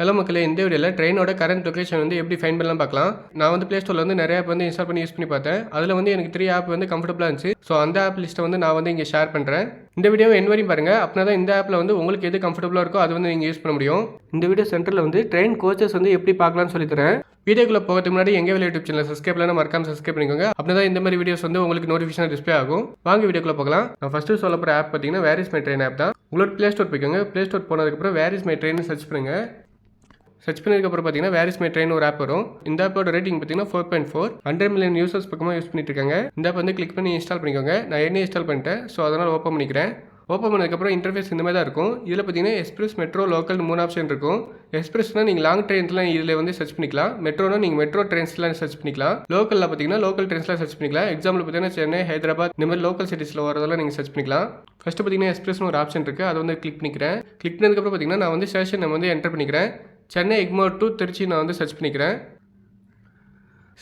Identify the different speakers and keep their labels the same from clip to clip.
Speaker 1: Hello மக்களே இந்த வீடியோவில் ட்ரெயினோட கரண்ட் லொக்கேஷன் வந்து எப்படி ஃபைன் பண்ணலாம் பார்க்கலாம். நான் வந்து ப்ளே ஸ்டோரில் வந்து நிறைய ஆப் வந்து இன்ஸ்டால் பண்ணி யூஸ் பண்ணி பார்த்தேன். அதில் வந்து எனக்கு த்ரீ ஆப் வந்து கம்ஃபர்டபுளாக இருந்துச்சு. ஸோ அந்த ஆப் லிஸ்ட்டை வந்து நான் வந்து இங்கே ஷேர் பண்ணுறேன் இந்த வீடியோ என் வரையும் பாருங்கள் அப்படின்னா தான் இந்த ஆப்பில் வந்து உங்களுக்கு எது கம்ஃபர்டபுளாக இருக்கோ அது வந்து நீங்கள் யூஸ் பண்ண முடியும். இந்த வீடியோ சென்டரில் வந்து ட்ரெயின் கோச்சஸ் வந்து எப்படி பார்க்கலாம்னு சொல்லி தரேன். வீடியோக்குள்ள போகிறதுக்கு முன்னாடி எங்கே வேலை யூடியூப் சேனல் சப்ஸ்கிரைப் பண்ணலாம் மறக்காம சப்ஸ்கிரைப் பண்ணிக்கோங்க. அப்படின்னா தான் இந்த மாதிரி வீடியோஸ் வந்து உங்களுக்கு நோட்டிஃபிகேஷன் டிஸ்பிளே ஆகும். வாங்க வீடியோக்குள்ள போகலாம். நான் ஃபஸ்ட்டு சொல்ல போகிற ஆப் பார்த்தீங்கன்னா வேரிஸ் மை ட்ரெயின் ஆப் தான். உங்களோட ப்ளே ஸ்டோர் போய்க்கோங்க. ப்ளே ஸ்டோர் போனதுக்கப்புறம் where is my train search பண்ணுங்க. சர்ச் பண்ணதுக்கப்புறம் பார்த்தீங்கன்னா வேரிஸ் மை ட்ரெயின் ஒரு ஆப் வரும். இந்த ஆப்போட ரேட்டிங் பார்த்தீங்கன்னா four point four hundred million users பக்கமாக யூஸ் பண்ணிட்டு இருக்காங்க இந்த ஆப் வந்து கிளிக் பண்ணி இன்ஸ்டால் பண்ணிக்கோங்க. நான் என்ன இன்ஸ்டால் பண்ணிட்டேன். ஸோ அதனால் ஓப்பன் பண்ணிக்கிறேன். ஓப்பன் பண்ணதுக்கப்புறம் இன்டர்ஃபேஸ் இந்த மாதிரி தான் இருக்கும். இதில் பார்த்தீங்கன்னா எக்ஸ்பிரஸ் மெட்ரோ லோக்கல் மூணு ஆப்ஷன் இருக்கும். எக்ஸ்பிரஸ்னால் நீங்கள் லாங் ட்ரெயின்ஸ்லாம் இதில் வந்து சர்ச் பண்ணிக்கலாம். மெட்ரோனா நீங்கள் மெட்ரோ ட்ரெயின்ஸ்லாம் சர்ச் பண்ணிக்கலாம். லோக்கலில் பார்த்தீங்கன்னா லோக்கல் ட்ரெயின்ஸ்லாம் சர்ச் பண்ணிக்கலாம். எக்ஸாம்பிள் பார்த்தீங்கன்னா சென்னை ஹைதராபாத் இந்த மாதிரி லோக்கல் சிட்டிஸில் வரதெல்லாம் நீங்கள் சர்ச் பண்ணிக்கலாம். ஃபஸ்ட்டு பார்த்தீங்கன்னா எக்ஸ்பிரஸ்னு ஒரு ஆப்ஷன் இருக்குது அதை வந்து கிளிக் பண்ணிக்கிறேன். கிளிக் பண்ணதுக்கப்புறம் பார்த்தீங்கன்னா நான் வந்து ஸ்டேஷன் நம்ம வந்து என்டர் பண்ணிக்கிறேன். சென்னை எக்மோர் டு திருச்சி நான் வந்து சர்ச் பண்ணிக்கிறேன்.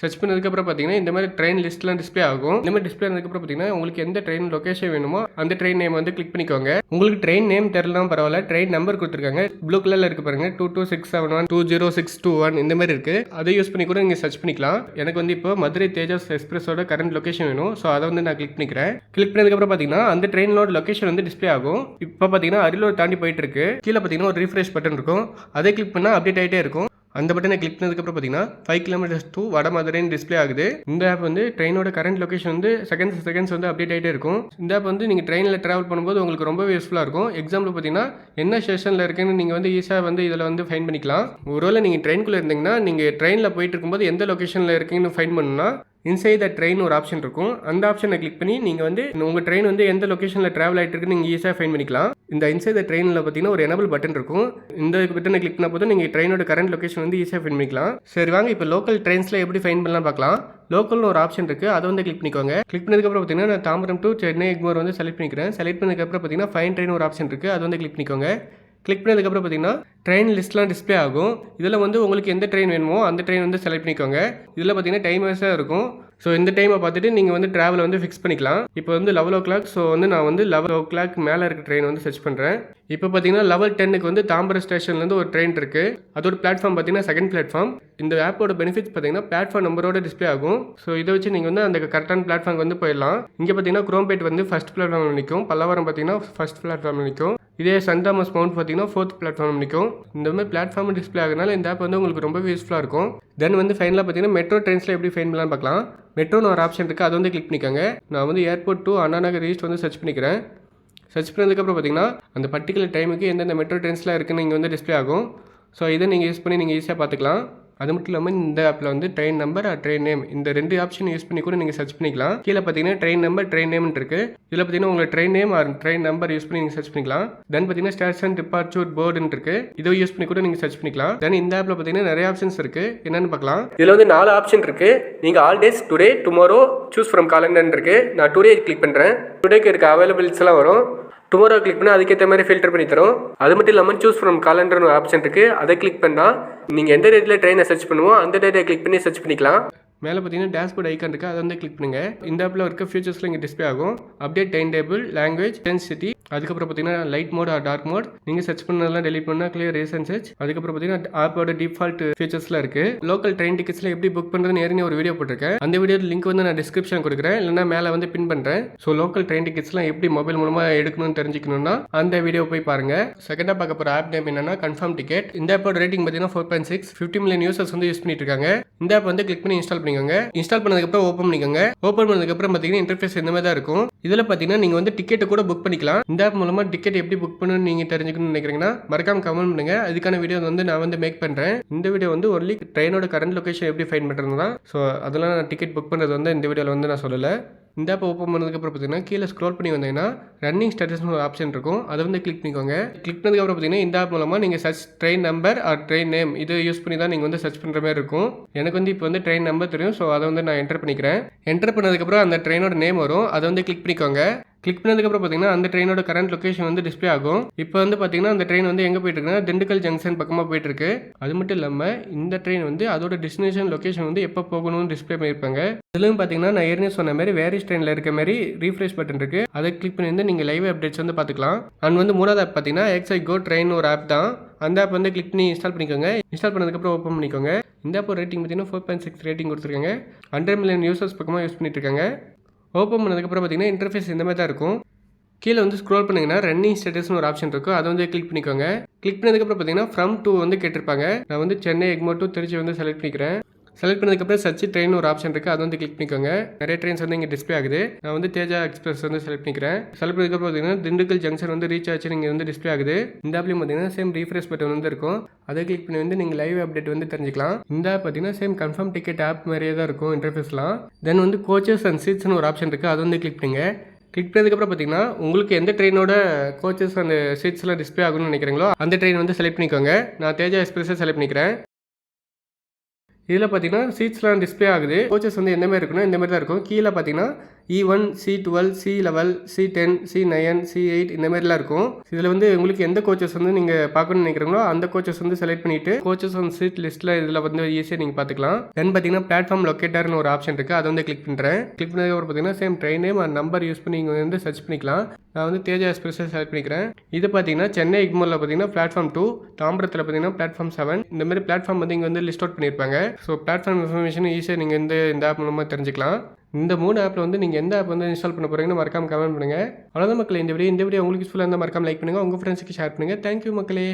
Speaker 1: சர்ச் பண்ணதுக்கப்புறம் பார்த்தீங்கன்னா இந்த மாதிரி ட்ரெயின் லிஸ்ட்லாம் டிஸ்ப்ளே ஆகும். இந்த மாதிரி டிஸ்பிளே ஆனதுக்கப்புறம் பார்த்தீங்கன்னா உங்களுக்கு எந்த ட்ரெயின் லொக்கேஷன் வேணுமோ அந்த ட்ரெயின் நேம் வந்து கிளிக் பண்ணிக்கோங்க. உங்களுக்கு ட்ரெயின் நேம் தெரிலாம் பரவாயில்ல ட்ரெயின் நம்பர் கொடுத்துருக்காங்க. ப்ளூ கலரில் இருக்கு பாருங்க two two six seven one two zero six two one இந்த மாதிரி இருக்கு. அதை யூஸ் பண்ணி கூட நீங்கள் சர்ச் பண்ணிக்கலாம். எனக்கு வந்து இப்போ மதுரை தேஜாஸ் எக்ஸ்பிரஸோட கரண்ட் லொக்கேஷன் வேணும். ஸோ அதை வந்து நான் கிளிக் பண்ணிக்கிறேன். கிளிக் பண்ணதுக்கப்புறம் பார்த்தீங்கன்னா அந்த ட்ரெயினோட லொக்கேஷன் வந்து டிஸ்ப்ளே ஆகும். இப்போ பார்த்தீங்கன்னா அரியலூர் தாண்டி போயிட்டு இருக்கு. கீழே பார்த்தீங்கன்னா ஒரு ரீஃப்ரெஷ் பட்டன் இருக்கும். அதை கிளிக் பண்ணால் அப்டேட் ஆகிட்டே இருக்கும். அந்த பட்டனை கிளிக் பண்ணதுக்கப்புறம் பார்த்தீங்கன்னா ஃபைவ் கிலோமீட்டர்ஸ் டூ வட மதுரைன்னு டிஸ்ப்ளே ஆகுது. இந்த ஆப் வந்து ட்ரெயினோட கரண்ட் லொக்கேஷன் வந்து செகண்ட்ஸ் செகண்ட்ஸ் வந்து அப்டேட் ஆகிட்டே இருக்கும். இந்த ஆப் வந்து நீங்கள் ட்ரெயினில் ட்ராவல் பண்ணும்போது உங்களுக்கு ரொம்ப யூஸ்ஃபுல்லாக இருக்கும். எக்ஸாம்பிள் பார்த்தீங்கன்னா என்ன ஸ்டேஷனில் இருக்குன்னு நீங்கள் வந்து ஈஸியாக வந்து இதில் வந்து ஃபைன் பண்ணிக்கலாம். ஒருவேளை நீங்கள் ட்ரெயின்குள்ளே இருந்தீங்கன்னா நீங்கள் ட்ரெயினில் போயிட்டு இருக்கும்போது எந்த லொக்கேஷனில் இருக்கீங்கன்னு ஃபைன் பண்ணுன்னா இன்சைட் த ட்ரெயின் ஒரு ஆப்ஷன் இருக்கும். அந்த ஆப்ஷனை கிளிக் பண்ணி நீங்கள் வந்து உங்கள் ட்ரெயின் வந்து எந்த லொக்கேஷனில் ட்ராவல் ஆகிட்டு இருக்குன்னு நீங்கள் ஈஸியாக ஃபைன் பண்ணிக்கலாம். இந்த இன்சைட் த ட்ரெயினில் பார்த்தீங்கன்னா ஒரு எனபிள் பட்டன் இருக்கும். இந்த பட்டனை கிளிக் பண்ண போது நீங்கள் ட்ரெயினோட கரண்ட் லொக்கேஷன் வந்து ஈஸியாக ஃபைன் பண்ணிக்கலாம். சரி வாங்க இப்போ லோக்கல் ட்ரெயின்ஸில் எப்படி ஃபைன் பண்ணலாம் பார்க்கலாம். லோக்கல்னு ஒரு ஆப்ஷன் இருக்குது அதை வந்து கிளிக் பண்ணிக்கோங்க. கிளிக் பண்ணதுக்கப்புறம் பார்த்தீங்கன்னா நான் தாம்பரம் டு சென்னை எக்மோர் வந்து செலக்ட் பண்ணிக்கிறேன். செலக்ட் பண்ணதுக்கப்புறம் பார்த்தீங்கன்னா ஃபைன் ட்ரெயின் ஒரு ஆப்ஷன் இருக்குது அது வந்து கிளிக் பண்ணிக்கோங்க. கிளிக் பண்ணதுக்கப்புறம் பார்த்தீங்கன்னா ட்ரெயின் லிஸ்ட்லாம் டிஸ்ப்ளே ஆகும். இதில் வந்து உங்களுக்கு எந்த ட்ரெயின் வேணுமோ அந்த ட்ரெயின் வந்து செலக்ட் பண்ணிக்கோங்க. இதில் பார்த்தீங்கன்னா டைம் வைஸாக இருக்கும். ஸோ இந்த டைமை பார்த்துட்டு நீங்கள் வந்து ட்ராவலை வந்து ஃபிக்ஸ் பண்ணிக்கலாம். இப்போ வந்து லெவல் ஓ கிளாக் ஸோ வந்து நான் வந்து லெவல் ஓ கிளாக் மேலே இருக்க ட்ரெயின் வந்து சர்ச் பண்ணுறேன் இப்போ பார்த்தீங்கன்னா லெவல் டென்னுக்கு வந்து தாம்பரம் ஸ்டேஷன்லேருந்து ஒரு ட்ரெயின் இருக்குது அதோட பிளாட்ஃபார்ம் பார்த்தீங்கன்னா செகண்ட் பிளாட்ஃபார்ம் இந்த ஆப்போட பெனிஃபிட்ஸ் பார்த்தீங்கன்னா பிளாட்ஃபார்ம் நம்பரோட டிஸ்பிளே ஆகும். ஸோ இதை வச்சு நீங்கள் வந்து அந்த கரெக்டான பிளாட்ஃபார்ம் வந்து போயிடலாம். இங்கே பார்த்தீங்கன்னா குரோம்பேட் வந்து ஃபஸ்ட் பிளாட்ஃபார்ம் நிற்கும் பல்லவரம் பார்த்தீங்கன்னா ஃபஸ்ட் பிளாட்ஃபார்ம் நிற்கும் இதே சன் தாமஸ் மவுண்ட் பார்த்தீங்கன்னா ஃபோர்த் பிளாட்ஃபார்ம் நிற்கும் இந்த மாதிரி பிளாட்ஃபார்ம் டிஸ்ப்ளே ஆகுனால இந்த ஆப் வந்து உங்களுக்கு ரொம்ப யூஸ்ஃபுல்லாக இருக்கும். தென் வந்து ஃபைனலாக பார்த்தீங்கன்னா மெட்ரோ ட்ரெயின்ஸில் எப்படி ஃபைன் பண்ணலாம் பார்க்கலாம். மெட்ரோன்னு ஒரு ஆப்ஷன் இருக்குது அதை வந்து கிளிக் பண்ணிக்கோங்க. நான் வந்து airport to Anna Nagar east வந்து சர்ச் பண்ணிக்கிறேன். சர்ச் பண்ணதுக்கப்புறம் பார்த்தீங்கன்னா அந்த பர்டிகுலர் டைமுக்கு எந்தெந்த மெட்ரோ ட்ரெயின்ஸ்லாம் இருக்குன்னு இங்கே வந்து டிஸ்ப்ளே ஆகும். ஸோ இதை நீங்கள் யூஸ் பண்ணி நீங்கள் ஈஸியாக பார்த்துக்கலாம். அது மட்டும் இல்லாமல் இந்த ஆப்பில் வந்து ட்ரெயின் நம்பர் ட்ரெயின் நேம் இந்த ரெண்டு ஆப்ஷன் யூஸ் பண்ணி கூட நீங்கள் சர்ச் பண்ணிக்கலாம். கீழே பார்த்தீங்கன்னா ட்ரெயின் நம்பர் ட்ரெயின் நேம் இருக்கு. இதில் பார்த்தீங்கன்னா உங்களுக்கு train name or train number use பண்ணி நீங்கள் சர்ச் பண்ணிக்கலாம். தென் பார்த்தீங்கன்னா ஸ்டேஷன் டிபார்ச்சூர் போர்டுன்னு இருக்கு. இதை யூஸ் பண்ணி கூட நீங்கள் சர்ச் பண்ணிக்கலாம். தென் இந்த ஆப்பில் பார்த்தீங்கன்னா நிறைய ஆப்ஷன்ஸ் இருக்கு. என்னன்னு பார்க்கலாம். இதில் வந்து நாலு ஆப்ஷன் இருக்கு. நீங்கள் all days today tomorrow choose from calendar இருக்கு. நான் டுடே கிளிக் பண்ணுறேன் டுடேக்கு இருக்க அவைலபிள்ஸ் எல்லாம் வரும். டுமாரோ கிளிக் பண்ணால் அதுக்கேற்ற மாதிரி ஃபில்டர் பண்ணி தரும். அது மட்டும் இல்லாமல் சூஸ் ஃப்ரம் காலண்டர்னு ஆப்ஷன் இருக்குது அதை கிளிக் பண்ணால் நீங்கள் எந்த டேட்டில் ட்ரெயினை சர்ச் பண்ணுவோம் அந்த டேட்டை கிளிக் பண்ணி சர்ச் பண்ணிக்கலாம். மேலே பார்த்தீங்கன்னா டேஷ்போர்ட் ஐக்கான் இருக்குது அதை வந்து கிளிக் பண்ணுங்க. இந்த ஆப்பில் இருக்க ஃபியூச்சர்ஸில் இங்கே டிஸ்பிளே ஆகும். Update time table language density அதுக்கப்புறம் பார்த்தீங்கன்னா light mode or dark mode நீங்கள் சர்ச் பண்ணலாம் டெலிட் பண்ணால் கிளியர் ரீசன் சர்ச் அதுக்கப்புறம் பார்த்தீங்கன்னா ஆப்போட டிஃபால்ட் ஃபீச்சர்ஸ்லாம் இருக்குது லோக்கல் ட்ரெயின் டிக்கெட்ஸில் எப்படி புக் பண்ணுறதுன்னு ஏறி ஒரு வீடியோ போட்டிருக்கேன். அந்த வீடியோ லிங்க் வந்து நான் டிஸ்கிரிப்ஷன் கொடுக்குறேன். இல்லைனா மேலே வந்து பின் பண்ணுறேன் ஸோ லோக்கல் ட்ரெயின் டிக்கெட்ஸ்லாம் எப்படி மொபைல் மூலமாக எடுக்கணும்னு தெரிஞ்சுக்கணும்னா அந்த வீடியோ போய் பாருங்க. செகண்டாக பார்க்க போகிற ஆப் நேம் என்னன்னா கன்ஃபார்ம் டிக்கெட் இந்த ஆப்போட ரேட்டிங் பார்த்தீங்கன்னா four point six fifty million users வந்து யூஸ் பண்ணிட்டு இருக்காங்க. இந்த ஆப் வந்து கிளிக் பண்ணி இன்ஸ்டால் பண்ணிக்கோங்க. இன்ஸ்டால் பண்ணதுக்கப்புறம் ஓப்பன் பண்ணிக்கோங்க. ஓப்பன் பண்ணதுக்கப்புறம் பார்த்தீங்கன்னா இன்டர்ஃபேஸ் இந்த மாதிரி தான் இருக்கும். இதில் பார்த்தீங்கன்னா நீங்கள் வந்து டிக்கெட்டை கூட புக் பண்ணிக்கலாம். இந்த ஆப் மூலமாக டிக்கெட் எப்படி புக் பண்ணணும்னு நீங்கள் தெரிஞ்சுக்கணும்னு நினைக்கிறீங்கன்னா மறக்காம கமெண்ட் பண்ணுங்க. அதுக்கான வீடியோ வந்து நான் வந்து மேக் பண்ணுறேன் இந்த வீடியோ வந்து ஒன்லி ட்ரெயினோட கரண்ட் லொகேஷன் எப்படி ஃபைன் பண்ணுறது தான். ஸோ அதெல்லாம் நான் டிக்கெட் புக் பண்ணுறது வந்து இந்த வீடியோவில் வந்து நான் சொல்லலை. இந்த ஆப் ஓப்பன் பண்ணதுக்கப்புறம் பார்த்தீங்கன்னா கீழே ஸ்க்ரோல் பண்ணி வந்தீங்கன்னா ரன்னிங் ஸ்டேட்டஸ்னு ஒரு ஆப்ஷன் இருக்கும். அதை வந்து கிளிக் பண்ணிக்கோங்க. கிளிக் பண்ணதுக்கப்புறம் பார்த்தீங்கன்னா இந்த ஆப் மூலமாக நீங்கள் search train number or train name இது யூஸ் பண்ணி தான் நீங்கள் வந்து சர்ச் பண்ணுற மாதிரி இருக்கும். எனக்கு வந்து இப்போ வந்து ட்ரெயின் நம்பர் தெரியும். ஸோ அதை வந்து நான் என்டர் பண்ணிக்கிறேன். என்டர் பண்ணதுக்கப்புறம் அந்த ட்ரெயினோட நேம் வரும். அதை வந்து கிளிக் பண்ணிக்கோங்க. கிளிக் பண்ணதுக்கப்புறம் பார்த்தீங்கன்னா அந்த ட்ரெயினோட கரண்ட் லொக்கேஷன் வந்து டிஸ்பிளே ஆகும். இப்போ வந்து பார்த்தீங்கன்னா அந்த ட்ரெயின் வந்து எங்கே போயிட்டு இருக்குன்னா திண்டுக்கல் ஜங்ஷன் பக்கமாக போயிட்டு இருக்கு. அது மட்டும் இல்லாமல் இந்த ட்ரெயின் வந்து அதோட டெஸ்டினேஷன் லொக்கேஷன் வந்து எப்போ போகணும்னு டிஸ்ப்ளே பண்ணியிருப்பாங்க. இதுலையும் பார்த்தீங்கன்னா நான் ஏற்கனவே சொன்ன மாதிரி வேரிஸ் ட்ரெயினில் இருக்க மாதிரி ரீஃப்ரெஷ் பட்டன் இருக்கு. அதை கிளிக் பண்ணி வந்து நீங்கள் லைவ் அப்டேட்ஸ் வந்து பார்த்துக்கலாம் அண்ட் வந்து மூணாவது ஆப் பார்த்தீங்கன்னா எக்ஸ்ஐ கோ ட்ரெயின் ஒரு ஆப் தான். அந்த ஆப் வந்து கிளிக் பண்ணி இன்ஸ்டால் பண்ணிக்கோங்க. இன்ஸ்டால் பண்ணதுக்கப்புறம் ஓப்பன் பண்ணிக்கோங்க. இந்த ஆப் ரேட்டிங் பார்த்தீங்கன்னா ஃபோர் பாயிண்ட் சிக்ஸ் ரேட்டிங் கொடுத்துருக்காங்க. ஹண்ட்ரட் மில்லியன் யூசர்ஸ் பக்கமாக யூஸ் பண்ணிட்டு இருக்காங்க. ஓப்பன் பண்ணதுக்கப்புறம் பார்த்தீங்கன்னா இன்டர்ஃபேஸ் இந்த மாதிரி தான் இருக்கும். கீழே வந்து ஸ்க்ரோல் பண்ணிங்கன்னா ரன்னிங் ஸ்டேட்டஸ்னு ஒரு ஆப்ஷன் இருக்கும் அதை வந்து கிளிக் பண்ணிக்கோங்க. கிளிக் பண்ணதுக்கப்புறம் பார்த்தீங்கன்னா ஃப்ரம் டூ வந்து கேட்டிருப்பாங்க. நான் வந்து சென்னை எக்மோ டூ திருச்சி வந்து செலக்ட் பண்ணிக்கிறேன். செலக்ட் பண்ணதுக்கப்புறம் சர்ச் ட்ரெயின் ஒரு ஆப்ஷன் இருக்குது அது வந்து கிளிக் பண்ணிக்கோங்க. நிறைய ட்ரெயின்ஸ் வந்து இங்கே டிஸ்பிளே ஆகுது. நான் வந்து தேஜா எக்ஸ்பிரஸ் வந்து செலக்ட் பண்ணிக்கிறேன். செலக்ட் பண்ணதுக்கப்புறம் பார்த்தீங்கன்னா திண்டுக்கல் ஜங்ஷன் வந்து ரீச் ஆச்சு. நீங்கள் வந்து டிஸ்ப்ளே ஆகுது. இந்த ஆப்லையும் பார்த்தீங்கன்னா சேம் ரீஃப்ரெஷ் பட்டன் வந்து இருக்கும். அதை கிளிக் பண்ணி வந்து நீங்கள் லைவ் அப்டேட் வந்து தெரிஞ்சுக்கலாம். இந்த ஆப் பார்த்தீங்கன்னா சேம் கன்ஃபார்ம் டிக்கெட் ஆப் மாதிரியே தான் இருக்கும் இன்டர்ஃபேஸ்லாம் தென் வந்து கோச்சஸ் அண்ட் சீட்ஸ்னு ஒரு ஆப்ஷன் இருக்குது அது வந்து கிளிக் பண்ணுங்க. கிளிக் பண்ணதுக்கப்புறம் பார்த்தீங்கன்னா உங்களுக்கு எந்த ட்ரெயினோட கோச்சஸ் அந்த சீட்ஸ்லாம் டிஸ்ப்ளே ஆகும்னு நினைக்கிறீங்களோ அந்த ட்ரெயின் வந்து செலக்ட் பண்ணிக்கோங்க. நான் தேஜா எக்ஸ்பிரஸை செலக்ட் பண்ணிக்கிறேன். இதில் பார்த்தீங்கன்னா சீட்ஸ்லாம் டிஸ்ப்ளே ஆகுது. கோச்சஸ் வந்து எந்த மாதிரி இருக்குன்னா இந்த மாதிரி தான் இருக்கும். கீழே பார்த்தீங்கன்னா E one C twelve C eleven C ten C nine C eight இந்த மாதிரிலாம் இருக்கும். இதில் வந்து உங்களுக்கு எந்த கோச்சஸ் வந்து நீங்கள் பார்க்கணும்னு நினைக்கிறீங்களோ அந்த கோச்சஸ் வந்து செலக்ட் பண்ணிட்டு கோச்சஸ் ஆன் சீட் லிஸ்ட்டில் இதில் வந்து ஈஸியாக நீங்கள் பார்த்துக்கலாம். தென் பார்த்தீங்கன்னா பிளாட்ஃபார்ம் லொக்கேட்டர்னு ஒரு ஆப்ஷன் இருக்குது அதை வந்து கிளிக் பண்ணுறேன் கிளிக் பண்ணதுக்கப்புறம் பார்த்தீங்கன்னா same train name number use பண்ணி நீங்கள் வந்து சர்ச் பண்ணிக்கலாம். நான் வந்து தேஜா எக்ஸ்பிரஸை செலக்ட் பண்ணிக்கிறேன். இது பார்த்தீங்கன்னா சென்னை எக்மோரில் பார்த்தீங்கன்னா பிளாட்ஃபார்ம் டூ தாம்பரத்தில் பார்த்தீங்கன்னா பிளாட்ஃபார்ம் செவன் இந்த மாதிரி பிளாட்ஃபார்ம் வந்து இங்கே வந்து லிஸ்ட் அவுட் பண்ணியிருப்பாங்க. ஸோ பிளாட்ஃபார்ம் இன்ஃபர்மேஷன் ஈஸியாக நீங்கள் வந்து இந்த ஆப் மூலமாக தெரிஞ்சுக்கலாம். இந்த மூணு ஆப்பில் வந்து நீங்கள் எந்த ஆப் வந்து இன்ஸ்டால் பண்ண போகிறீங்கன்னு மறக்காம கமெண்ட் பண்ணுங்கள் அவ்வளோதான் மக்களே இந்த வீடியோ இந்த வீடியோ உங்களுக்கு யூஸ்ஃபுல்லாக இருந்தால் மறக்காம லைக் பண்ணுங்கள் உங்கள் ஃப்ரெண்ட்ஸுக்கு ஷேர் பண்ணுங்கள் தேங்க்யூ மக்களே.